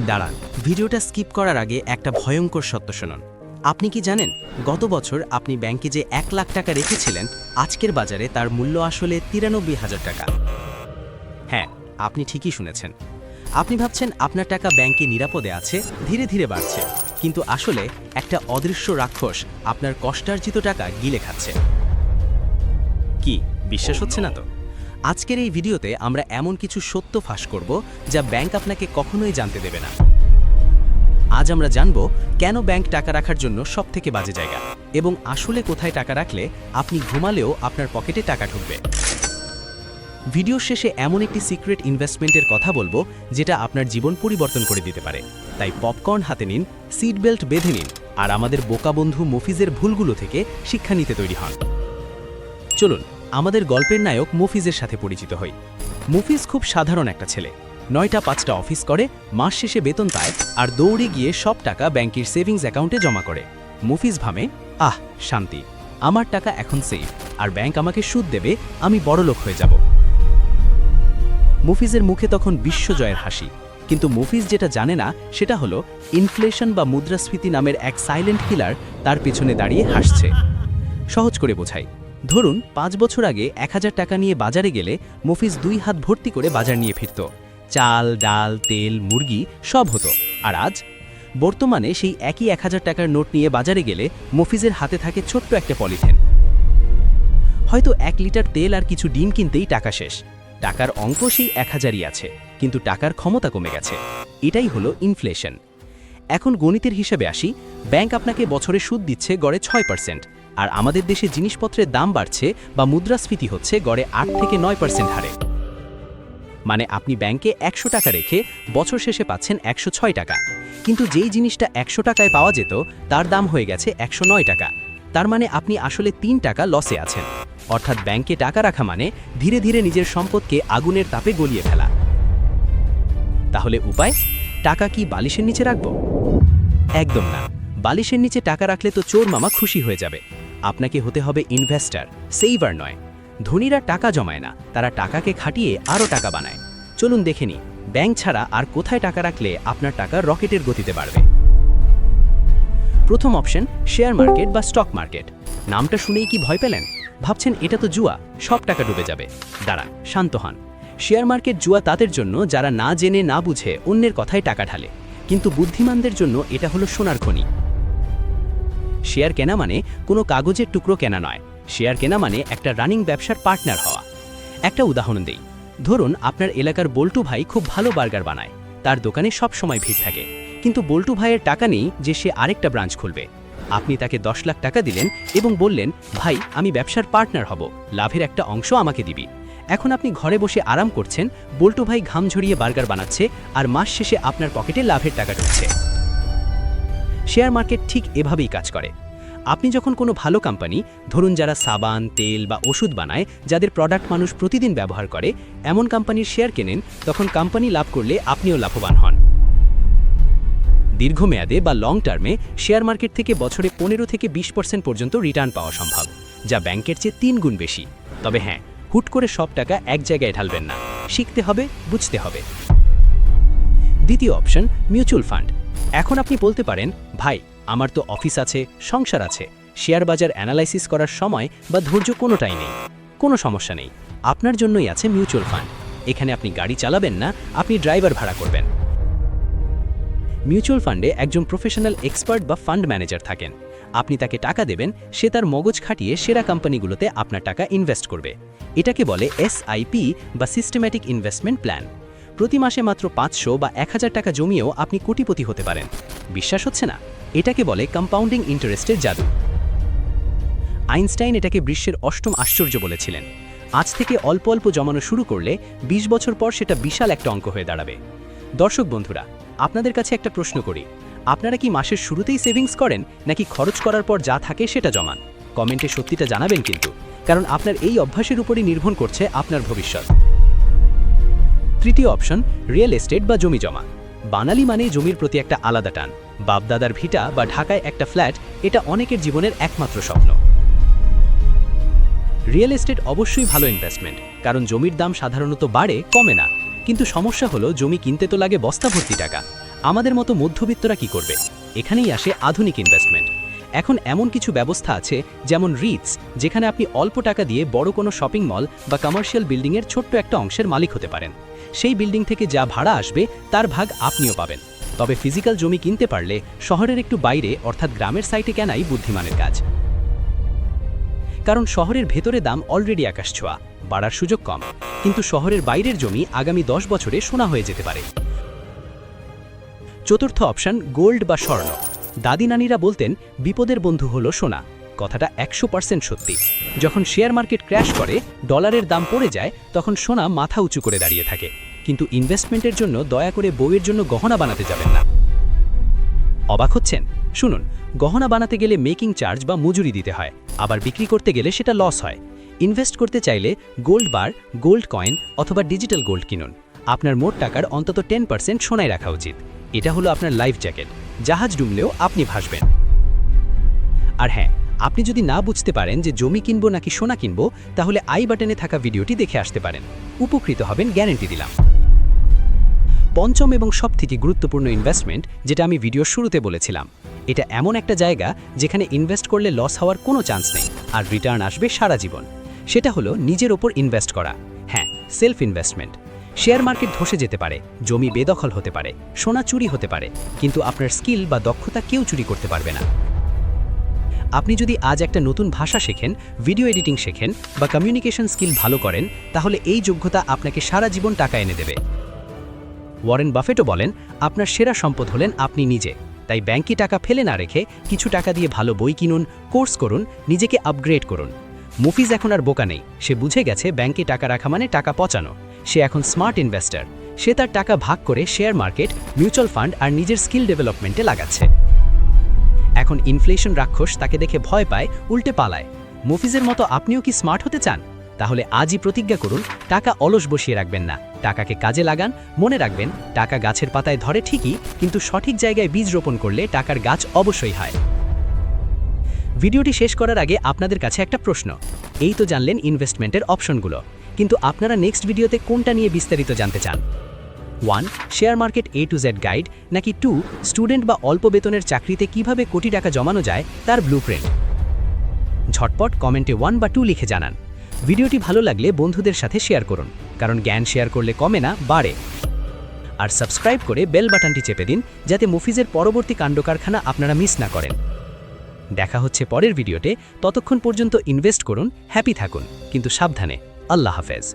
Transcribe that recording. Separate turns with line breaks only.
দাঁড়ান। ভিডিওটা স্কিপ করার আগে একটা ভয়ঙ্কর সত্য শুনুন। আপনি কি জানেন, গত বছর আপনি ব্যাংকে যে এক লাখ টাকা রেখেছিলেন, আজকের বাজারে তার মূল্য আসলে তিরানব্বই হাজার টাকা। হ্যাঁ আপনি ঠিকই শুনেছেন। আপনি ভাবছেন আপনার টাকা ব্যাংকে নিরাপদে আছে, ধীরে ধীরে বাড়ছে। কিন্তু আসলে একটা অদৃশ্য রাক্ষস আপনার কষ্টার্জিত টাকা গিলে খাচ্ছে। কি, বিশ্বাস হচ্ছে না তো? আজকের এই ভিডিওতে আমরা এমন কিছু সত্য ফাঁস করব যা ব্যাংক আপনাকে কখনোই জানতে দেবে না। আজ আমরা জানব কেন ব্যাংক টাকা রাখার জন্য সবথেকে বাজে জায়গা এবং আসলে কোথায় টাকা রাখলে আপনি ঘুমালেও আপনার পকেটে টাকা ঢুকবে। ভিডিও শেষে এমন একটি সিক্রেট ইনভেস্টমেন্টের কথা বলব যেটা আপনার জীবন পরিবর্তন করে দিতে পারে। তাই পপকর্ন হাতে নিন, সিট বেল্ট বেঁধে নিন আর আমাদের বোকা বন্ধু মফিজের ভুলগুলো থেকে শিক্ষা নিতে তৈরি হন। চলুন আমাদের গল্পের নায়ক মফিজের সাথে পরিচিত হই। মুফিজ খুব সাধারণ একটা ছেলে। নয়টা পাঁচটা অফিস করে, মাস শেষে বেতন পায় আর দৌড়ে গিয়ে সব টাকা ব্যাংকের সেভিংস অ্যাকাউন্টে জমা করে। মফিজ ভামে আহ, শান্তি, আমার টাকা এখন সেফ আর ব্যাংক আমাকে সুদ দেবে, আমি বড়লোক হয়ে যাব। মুফিজের মুখে তখন বিশ্বজয়ের হাসি। কিন্তু মুফিজ যেটা জানে না, সেটা হলো ইনফ্লেশন বা মুদ্রাস্ফীতি নামের এক সাইলেন্ট কিলার তার পেছনে দাঁড়িয়ে হাসছে। সহজ করে বোঝাই ধরুন, পাঁচ বছর আগে এক হাজার টাকা নিয়ে বাজারে গেলে মফিজ দুই হাত ভর্তি করে বাজার নিয়ে ফিরত। চাল, ডাল, তেল, মুরগি সব হতো। আর আজ? বর্তমানে সেই একই এক হাজার টাকার নোট নিয়ে বাজারে গেলে মফিজের হাতে থাকে ছোট্ট একটা পলিথেন। হয়তো এক লিটার তেল আর কিছু ডিম কিনতেই টাকা শেষ। টাকার অঙ্ক সেই এক হাজারই আছে, কিন্তু টাকার ক্ষমতা কমে গেছে। এটাই হলো ইনফ্লেশন এখন গণিতের হিসেবে আসি, ব্যাংক আপনাকে বছরে সুদ দিচ্ছে গড়ে ছয় পার্সেন্ট আর আমাদের দেশে জিনিসপত্রের দাম বাড়ছে বা মুদ্রাস্ফীতি হচ্ছে গড়ে আট থেকে নয় পার্সেন্ট হারে। মানে আপনি ব্যাংকে একশো টাকা রেখে বছর শেষে পাচ্ছেন একশো ছয় টাকা। কিন্তু যেই জিনিসটা একশো টাকায় পাওয়া যেত, তার দাম হয়ে গেছে একশো নয় টাকা। তার মানে আপনি আসলে তিন টাকা লসে আছেন। অর্থাৎ ব্যাংকে টাকা রাখা মানে ধীরে ধীরে নিজের সম্পদকে আগুনের তাপে গলিয়ে ফেলা। তাহলে উপায়? টাকা কি বালিশের নিচে রাখব? একদম না। বালিশের নিচে টাকা রাখলে তো চোর মামা খুশি হয়ে যাবে। আপনাকে হতে হবে ইনভেস্টার, সেইভার নয়। ধনীরা টাকা জমায় না, তারা টাকাকে খাটিয়ে আরও টাকা বানায়। চলুন দেখে নি ব্যাংক ছাড়া আর কোথায় টাকা রাখলে আপনার টাকা রকেটের গতিতে বাড়বে। প্রথম অপশন, শেয়ার মার্কেট বা স্টক মার্কেট। নামটা শুনেই কি ভয় পেলেন? ভাবছেন এটা তো জুয়া, সব টাকা ডুবে যাবে। দাঁড়ান, শান্ত হন। শেয়ার মার্কেট জুয়া তাদের জন্য, যারা না জেনে না বুঝে অন্যের কথায় টাকা ঢালে। কিন্তু বুদ্ধিমানদের জন্য এটা হলো সোনার খনি। শেয়ার কেনা মানে কোনো কাগজের টুকরো কেনা নয়। শেয়ার কেনা মানে একটা রানিং ব্যবসার পার্টনার হওয়া। একটা উদাহরণ দেই। ধরুন আপনার এলাকার বল্টু ভাই খুব ভালো বার্গার বানায়। তার দোকানে সব সময় ভিড় থাকে। কিন্তু বল্টু ভাইয়ের টাকা নেই যে সে আরেকটা ব্রাঞ্চ খুলবে। আপনি তাকে দশ লাখ টাকা দিলেন এবং বললেন, ভাই, আমি ব্যবসার পার্টনার হব। লাভের একটা অংশ আমাকে দিবি। এখন আপনি ঘরে বসে আরাম করছেন, বল্টু ভাই ঘাম ঝরিয়ে বার্গার বানাচ্ছে আর মাস শেষে আপনার পকেটে লাভের টাকা ঢুকছে। শেয়ার মার্কেট ঠিক এভাবেই কাজ করে। আপনি যখন কোনো ভালো কোম্পানি, ধরুন যারা সাবান, তেল বা ওষুধ বানায়, যাদের প্রোডাক্ট মানুষ প্রতিদিন ব্যবহার করে, এমন কোম্পানির শেয়ার কেনেন, তখন কোম্পানি লাভ করলে আপনিও লাভবান হন। দীর্ঘমেয়াদে বা লং টার্মে শেয়ার মার্কেট থেকে বছরে পনেরো থেকে বিশ পার্সেন্ট পর্যন্ত রিটার্ন পাওয়া সম্ভব, যা ব্যাংকের চেয়ে তিন গুণ বেশি। তবে হ্যাঁ হুট করে সব টাকা এক জায়গায় ঢালবেন না, শিখতে হবে, বুঝতে হবে। দ্বিতীয় অপশন মিউচুয়াল ফান্ড এখন আপনি বলতে পারেন, ভাই, আমার তো অফিস আছে, সংসার আছে। শেয়ার বাজার অ্যানালাইসিস করার সময় বা ধৈর্য কোনোটাই নেই। কোনো সমস্যা নেই। আপনার জন্যই আছে মিউচুয়াল ফান্ড। এখানে আপনি গাড়ি চালাবেন না, আপনি ড্রাইভার ভাড়া করবেন। মিউচুয়াল ফান্ডে একজন প্রফেশনাল এক্সপার্ট বা ফান্ড ম্যানেজার থাকেন। আপনি তাকে টাকা দেবেন, সে তার মগজ খাটিয়ে সেরা কোম্পানিগুলোতে আপনার টাকা ইনভেস্ট করবে। এটাকে বলে এসআইপি বা সিস্টেম্যাটিক ইনভেস্টমেন্ট প্ল্যান। প্রতি মাসে মাত্র পাঁচশো বা এক হাজার টাকা জমিয়েও আপনি কোটিপতি হতে পারেন। বিশ্বাস হচ্ছে না? এটাকে বলে কম্পাউন্ডিং ইন্টারেস্টের জাদু। আইনস্টাইন এটাকে বিশ্বের অষ্টম আশ্চর্য বলেছিলেন। আজ থেকে অল্প অল্প জমানো শুরু করলে ২০ বছর পর সেটা বিশাল একটা অঙ্ক হয়ে দাঁড়াবে। দর্শক বন্ধুরা, আপনাদের কাছে একটা প্রশ্ন করি। আপনারা কি মাসের শুরুতেই সেভিংস করেন, নাকি খরচ করার পর যা থাকে সেটা জমান? কমেন্টে সত্যিটা জানাবেন কিন্তু, কারণ আপনার এই অভ্যাসের উপরই নির্ভর করছে আপনার ভবিষ্যৎ। তৃতীয় অপশন রিয়েল এস্টেট বা জমি জমা। বানালি মানে জমির প্রতি একটা আলাদা টান। বাপদাদার ভিটা বা ঢাকায় একটা ফ্ল্যাট, এটা অনেকের জীবনের একমাত্র স্বপ্ন। রিয়েল এস্টেট অবশ্যই ভালো ইনভেস্টমেন্ট কারণ জমির দাম সাধারণত বাড়ে, কমে না। কিন্তু সমস্যা হলো, জমি কিনতে তো লাগে বস্তা ভর্তি টাকা। আমাদের মতো মধ্যবিত্তরা কি করবে? এখানেই আসে আধুনিক ইনভেস্টমেন্ট এখন এমন কিছু ব্যবস্থা আছে, যেমন রিটস যেখানে আপনি অল্প টাকা দিয়ে বড় কোনো শপিং মল বা কমার্শিয়াল বিল্ডিংয়ের ছোট্ট একটা অংশের মালিক হতে পারেন। সেই বিল্ডিং থেকে যা ভাড়া আসবে, তার ভাগ আপনিও পাবেন। তবে ফিজিক্যাল জমি কিনতে পারলে শহরের একটু বাইরে, অর্থাৎ গ্রামের সাইটে কেনাই বুদ্ধিমানের কাজ। কারণ শহরের ভেতরে দাম অলরেডি আকাশ ছোঁয়া, বাড়ার সুযোগ কম। কিন্তু শহরের বাইরের জমি আগামী দশ বছরে সোনা হয়ে যেতে পারে। চতুর্থ অপশন, গোল্ড বা স্বর্ণ। দাদি নানিরা বলতেন, বিপদের বন্ধু হলো সোনা। কথাটা একশো পার্সেন্ট সত্যি। যখন শেয়ার মার্কেট ক্র্যাশ করে, ডলারের দাম পড়ে যায়, তখন সোনা মাথা উঁচু করে দাঁড়িয়ে থাকে। কিন্তু ইনভেস্টমেন্টের জন্য দয়া করে বইয়ের জন্য গহনা বানাতে যাবেন না। অবাক হচ্ছেন? শুনুন, গহনা বানাতে গেলে মেকিং চার্জ বা মজুরি দিতে হয়। আবার বিক্রি করতে গেলে সেটা লস হয়। ইনভেস্ট করতে চাইলে গোল্ড বার, গোল্ড কয়েন অথবা ডিজিটাল গোল্ড কিনুন। আপনার মোট টাকার অন্তত টেন পার্সেন্ট সোনায় রাখা উচিত। এটা হলো আপনার লাইফ জ্যাকেট। জাহাজ ডুবলেও আপনি ভাসবেন। আর হ্যাঁ আপনি যদি না বুঝতে পারেন যে জমি কিনবো নাকি সোনা কিনবো, তাহলে আই বাটনে থাকা ভিডিওটি দেখে আসতে পারেন। উপকৃত হবেন গ্যারেন্টি দিলাম। পঞ্চম এবং সবথেকে গুরুত্বপূর্ণ ইনভেস্টমেন্ট যেটা আমি ভিডিও শুরুতে বলেছিলাম। এটা এমন একটা জায়গা যেখানে ইনভেস্ট করলে লস হওয়ার কোনো চান্স নেই, আর রিটার্ন আসবে সারা জীবন। সেটা হলো নিজের ওপর ইনভেস্ট করা। হ্যাঁ সেলফ ইনভেস্টমেন্ট শেয়ার মার্কেট ধসে যেতে পারে, জমি বেদখল হতে পারে, সোনা চুরি হতে পারে, কিন্তু আপনার স্কিল বা দক্ষতা কেউ চুরি করতে পারবে না। আপনি যদি আজ একটা নতুন ভাষা শেখেন ভিডিও এডিটিং শেখেন বা কমিউনিকেশন স্কিল ভালো করেন, তাহলে এই যোগ্যতা আপনাকে সারা জীবন টাকা এনে দেবে। ওয়ারেন বাফেটও বলেন, আপনার সেরা সম্পদ হলেন আপনি নিজে। তাই ব্যাংকে টাকা ফেলে না রেখে কিছু টাকা দিয়ে ভালো বই কিনুন কোর্স করুন, নিজেকে আপগ্রেড করুন। মুফিজ এখন আর বোকা নেই। সে বুঝে গেছে ব্যাংকে টাকা রাখা মানে টাকা পচানো। সে এখন স্মার্ট ইনভেস্টার সে তার টাকা ভাগ করে শেয়ার মার্কেট মিউচুয়াল ফান্ড আর নিজের স্কিল ডেভেলপমেন্টে লাগাচ্ছে। এখন ইনফ্লেশন রাক্ষস তাকে দেখে ভয় পায়, উল্টে পালায়। মুফিজের মতো আপনিও কি স্মার্ট হতে চান? তাহলে আজই প্রতিজ্ঞা করুন, টাকা অলস বসিয়ে রাখবেন না। টাকাকে কাজে লাগান, মনে রাখবেন, টাকা গাছের পাতায় ধরে ঠিকই, কিন্তু সঠিক জায়গায় বীজ রোপণ করলে টাকার গাছ অবশ্যই হয়। ভিডিওটি শেষ করার আগে আপনাদের কাছে একটা প্রশ্ন। এই তো জানলেন ইনভেস্টমেন্টের অপশনগুলো কিন্তু আপনারা নেক্সট ভিডিওতে কোনটা নিয়ে বিস্তারিত জানতে চান? One share market A to Z guide নাকি টু স্টুডেন্ট বা অল্প বেতনের চাকরিতে কীভাবে কোটি টাকা জমানো যায়, তার ব্লুপ্রিন্ট ঝটপট কমেন্টে ওয়ান বা টু লিখে জানান। ভিডিওটি ভালো লাগলে বন্ধুদের সাথে শেয়ার করুন, কারণ জ্ঞান শেয়ার করলে কমে না, বাড়ে। আর সাবস্ক্রাইব করে বেল বাটনটি চেপে দিন, যাতে মুফিজের পরবর্তী কাণ্ডকারখানা আপনারা মিস না করেন। দেখা হচ্ছে পরের ভিডিওতে, ততক্ষণ পর্যন্ত ইনভেস্ট করুন হ্যাপি থাকুন, কিন্তু সাবধানে। আল্লাহ হাফেজ।